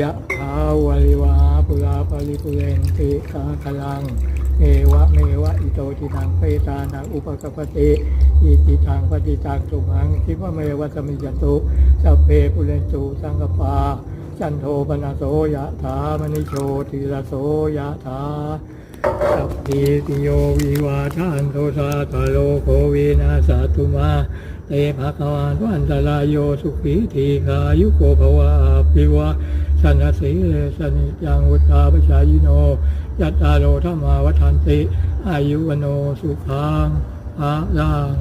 ยะถาวาริวาปุราปริปุเรนติกาคลัง เอวะเมวะอิโตทินังเปตานังอุปกปปติอิจิตังปฏิตังสุมังคิปะเมวะสมิจตุสัพเพปุเรนตุสังกปา จันโทปนะโสยะถามณิโชติระโสยะถาสัพพิติโยวิวาทันโทสาตโลโควินาสตุมาเตภะคะวันวันตรายโยสุขีทีขายุโกภวะอภิวะ สันนสีเลสนิจังวุตาปชายโนยัตตาโลธรรมาวัฏันติ อายุวโนสุขังภาลัง